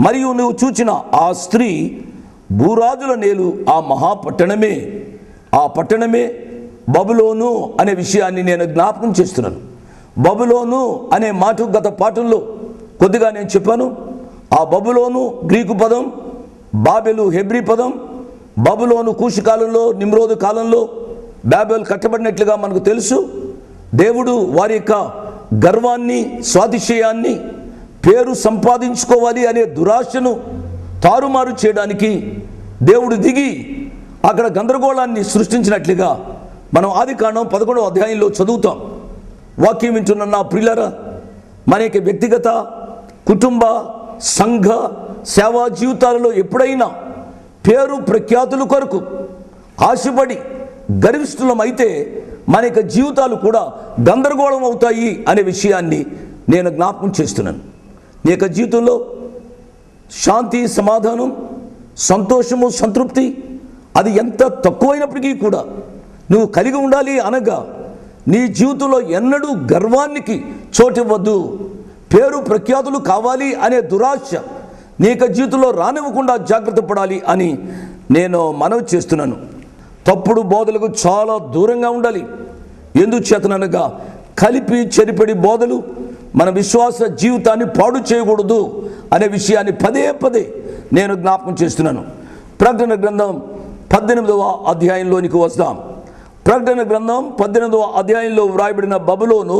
మరియు నువ్వు చూచిన ఆ స్త్రీ భూరాజుల నేలు ఆ మహాపట్టణమే. ఆ పట్టణమే బబులోను అనే విషయాన్ని నేను జ్ఞాపకం చేస్తున్నాను. బబులోను అనే మాట గత పాఠంలో కొద్దిగా నేను చెప్పాను. ఆ బబులోను గ్రీకు పదం బాబెలు హెబ్రి పదం బబులోను కూషు కాలంలో నిమ్రోదు కాలంలో బాబెలు కట్టబడినట్లుగా మనకు తెలుసు. దేవుడు వారి యొక్క గర్వాన్ని స్వాతిశయాన్ని పేరు సంపాదించుకోవాలి అనే దురాశను తారుమారు చేయడానికి దేవుడు దిగి అక్కడ గందరగోళాన్ని సృష్టించినట్లుగా మనం ఆది కాండం పదకొండవ అధ్యాయంలో చదువుతాం. వాక్యం వింటున్న నా ప్రియులరా మన యొక్క వ్యక్తిగత కుటుంబ సంఘ సేవా జీవితాలలో ఎప్పుడైనా పేరు ప్రఖ్యాతుల కొరకు ఆశపడి గర్విష్ఠులమైతే మన యొక్క జీవితాలు కూడా గందరగోళం అవుతాయి అనే విషయాన్ని నేను జ్ఞాపకం చేస్తున్నాను. నీ యొక్క జీవితంలో శాంతి సమాధానం సంతోషము సంతృప్తి అది ఎంత తక్కువైనప్పటికీ కూడా నువ్వు కలిగి ఉండాలి అనగా నీ జీవితంలో ఎన్నడూ గర్వానికి చోటివ్వద్దు. పేరు ప్రఖ్యాతులు కావాలి అనే దురాశ నీ యొక్క జీవితంలో రానివ్వకుండా జాగ్రత్త పడాలి అని నేను మనవి చేస్తున్నాను. తప్పుడు బోధలకు చాలా దూరంగా ఉండాలి. ఎందుచేతననగా కలిపి చెరిపడి బోధలు మన విశ్వాస జీవితాన్ని పాడు చేయకూడదు అనే విషయాన్ని పదే పదే నేను జ్ఞాపకం చేస్తున్నాను. ప్రకటన గ్రంథం పద్దెనిమిదవ అధ్యాయంలోనికి వస్తాం. ప్రకటన గ్రంథం పద్దెనిమిదవ అధ్యాయంలో వ్రాయబడిన బబులోను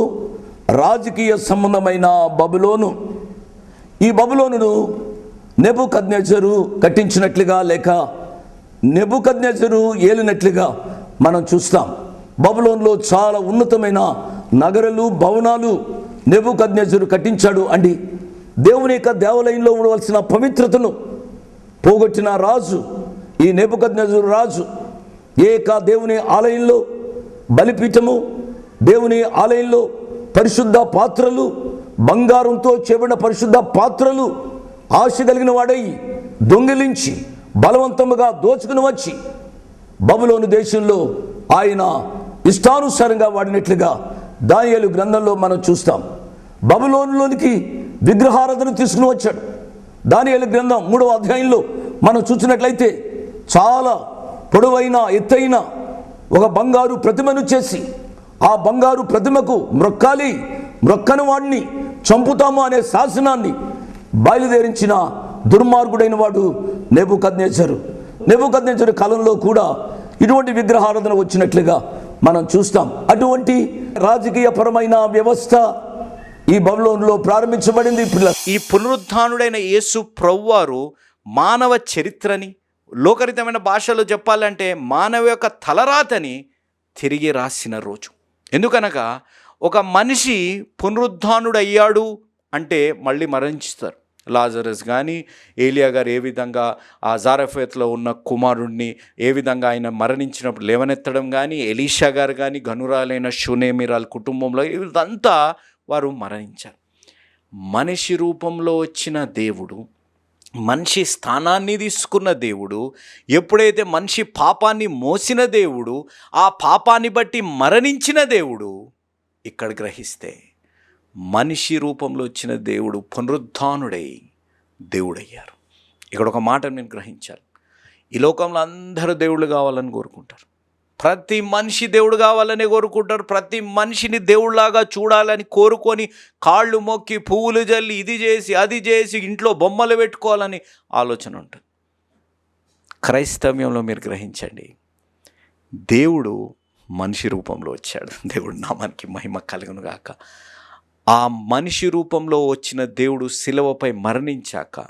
రాజకీయ సంబంధమైన బబులోను. ఈ బబులోనును నెబుకద్నెజరు కట్టించినట్లుగా లేక నెబు కజ్ఞజరు ఏలినట్లుగా మనం చూస్తాం. బబులోన్లో చాలా ఉన్నతమైన నగరాలు భవనాలు నెబుకద్నెజరు కట్టించాడు అండి. దేవుని యొక్క దేవాలయంలో ఉండవలసిన పవిత్రతను పోగొట్టిన రాజు ఈ నెబుకద్నెజరు రాజు ఏక దేవుని ఆలయంలో బలిపీఠము దేవుని ఆలయంలో పరిశుద్ధ పాత్రలు బంగారంతో చేపడిన పరిశుద్ధ పాత్రలు ఆశ కలిగిన వాడై దొంగిలించి బలవంతముగా దోచుకుని వచ్చి బబులోని దేశంలో ఆయన ఇష్టానుసారంగా వాడినట్లుగా దానియలు గ్రంథంలో మనం చూస్తాం. బబులోనులోనికి విగ్రహారాధన తీసుకుని వచ్చాడు. దానియేలు గ్రంథం మూడవ అధ్యాయంలో మనం చూసినట్లయితే చాలా పొడవైన ఎత్తైన ఒక బంగారు ప్రతిమను చేసి ఆ బంగారు ప్రతిమకు మ్రొక్కాలి మ్రొక్కని వాడిని చంపుతాము అనే శాసనాన్ని బయలుదేరించిన దుర్మార్గుడైన వాడు నెబుకద్నేచరు నెబుకద్నేచరు కాలంలో కూడా ఇటువంటి విగ్రహారాధన వచ్చినట్లుగా మనం చూస్తాం. అటువంటి రాజకీయపరమైన వ్యవస్థ ఈ బబులోనులో ప్రారంభించబడింది పిల్ల ఈ పునరుద్ధానుడైన యేసు ప్రవ్వారు మానవ చరిత్రని లోకరితమైన భాషలో చెప్పాలంటే మానవ యొక్క తలరాతని తిరిగి రాసిన రోజు. ఎందుకనగా ఒక మనిషి పునరుద్ధానుడయ్యాడు అంటే మళ్ళీ మరణిస్తారు లాజరస్ కానీ ఏలియా గారు ఏ విధంగా ఆ జారఫేత్లో ఉన్న కుమారుణ్ణి ఏ విధంగా ఆయన మరణించినప్పుడు లేవనెత్తడం కానీ ఎలీషా గారు కానీ గనురాలైన షునేమిరాల్ కుటుంబంలో ఇదంతా వారు మరణించారు. మనిషి రూపంలో వచ్చిన దేవుడు మనిషి స్థానాన్ని తీసుకున్న దేవుడు ఎప్పుడైతే మనిషి పాపాన్ని మోసిన దేవుడు ఆ పాపాన్ని బట్టి మరణించిన దేవుడు ఇక్కడ గ్రహిస్తే మనిషి రూపంలో వచ్చిన దేవుడు పునరుద్ధానుడై దేవుడయ్యారు. ఇక్కడ ఒక మాట నేను గ్రహించాలి. ఈ లోకంలో అందరూ దేవుళ్ళు కావాలని కోరుకుంటారు. ప్రతి మనిషి దేవుడు కావాలని కోరుకుంటారు. ప్రతి మనిషిని దేవుళ్ళాగా చూడాలని కోరుకొని కాళ్ళు మొక్కి పువ్వులు జల్లి ఇది చేసి అది చేసి ఇంట్లో బొమ్మలు పెట్టుకోవాలని ఆలోచన ఉంటుంది. క్రైస్తవ్యంలో మీరు గ్రహించండి. దేవుడు మనిషి రూపంలో వచ్చాడు. దేవుడు నామానికి మహిమ కలుగును గాక. ఆ మనిషి రూపంలో వచ్చిన దేవుడు శిలవపై మరణించాక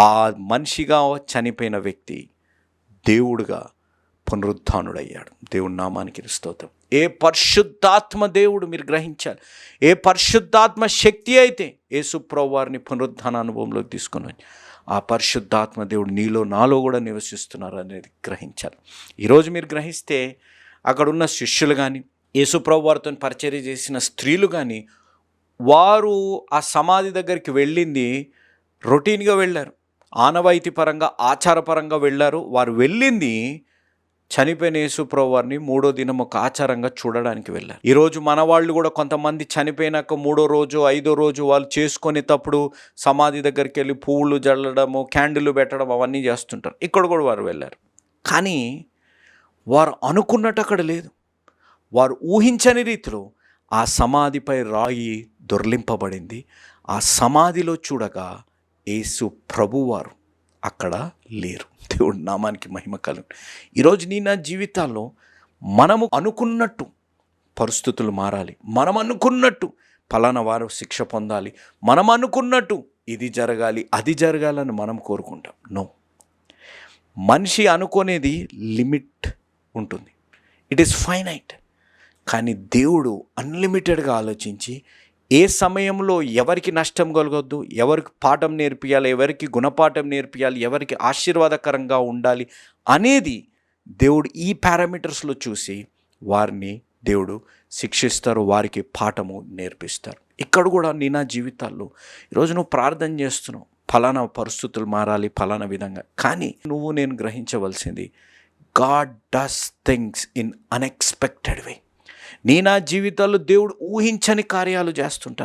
ఆ మనిషిగా చనిపోయిన వ్యక్తి దేవుడుగా పునరుద్ధానుడయ్యాడు. దేవుడి నామానికి స్తోత్రం. ఏ పరిశుద్ధాత్మ దేవుడు మీరు గ్రహించాలి. ఏ పరిశుద్ధాత్మ శక్తి అయితే యేసుప్రభు వారిని పునరుద్ధాన అనుభవంలోకి తీసుకుని ఆ పరిశుద్ధాత్మ దేవుడు నీలో నాలో కూడా నివసిస్తున్నారు అనేది గ్రహించాలి. ఈరోజు మీరు గ్రహిస్తే అక్కడ ఉన్న శిష్యులు కానీ యేసుప్రభు వారితో పరిచర్య చేసిన స్త్రీలు కానీ వారు ఆ సమాధి దగ్గరికి వెళ్ళింది రొటీన్గా వెళ్ళారు. ఆనవాయితీ పరంగా ఆచారపరంగా వెళ్ళారు. వారు వెళ్ళింది చనిపోయిన యేసుప్రభు వారిని మూడో దినం ఒక ఆచారంగా చూడడానికి వెళ్ళారు. ఈరోజు మన వాళ్ళు కూడా కొంతమంది చనిపోయినాక మూడో రోజు ఐదో రోజు వాళ్ళు చేసుకునేటప్పుడు సమాధి దగ్గరికి వెళ్ళి పువ్వులు జల్లడము క్యాండిల్ పెట్టడం అవన్నీ చేస్తుంటారు. ఇక్కడ కూడా వారు వెళ్ళారు. కానీ వారు అనుకున్నట్టు అక్కడ లేదు. వారు ఊహించని రీతిలో ఆ సమాధిపై రాయి దొర్లింపబడింది. ఆ సమాధిలో చూడగా యేసు ప్రభువారు అక్కడ లేరు. దేవుడు నామానికి మహిమ కలు ఈరోజు నీ నా జీవితాల్లో మనము అనుకున్నట్టు పరిస్థితులు మారాలి. మనం అనుకున్నట్టు ఫలానా వారు శిక్ష పొందాలి. మనం అనుకున్నట్టు ఇది జరగాలి అది జరగాలని మనం కోరుకుంటాం. నో. మనిషి అనుకునేది లిమిట్ ఉంటుంది. It is finite. కానీ దేవుడు అన్లిమిటెడ్గా ఆలోచించి ఏ సమయంలో ఎవరికి నష్టం కలగొద్దు ఎవరికి పాఠం నేర్పియాలి ఎవరికి గుణపాఠం నేర్పియాలి ఎవరికి ఆశీర్వాదకరంగా ఉండాలి అనేది దేవుడు ఈ పారామీటర్స్లో చూసి వారిని దేవుడు శిక్షిస్తారు వారికి పాఠము నేర్పిస్తారు. ఇక్కడ కూడా నీ నా జీవితాల్లో ఈరోజు నువ్వు ప్రార్థన చేస్తున్నావు ఫలానా పరిస్థితులు మారాలి ఫలానా విధంగా. కానీ నువ్వు నేను గ్రహించవలసింది God does things in unexpected way. నీ నా జీవితాల్లో దేవుడు ఊహించని కార్యాలు చేస్తుంటారు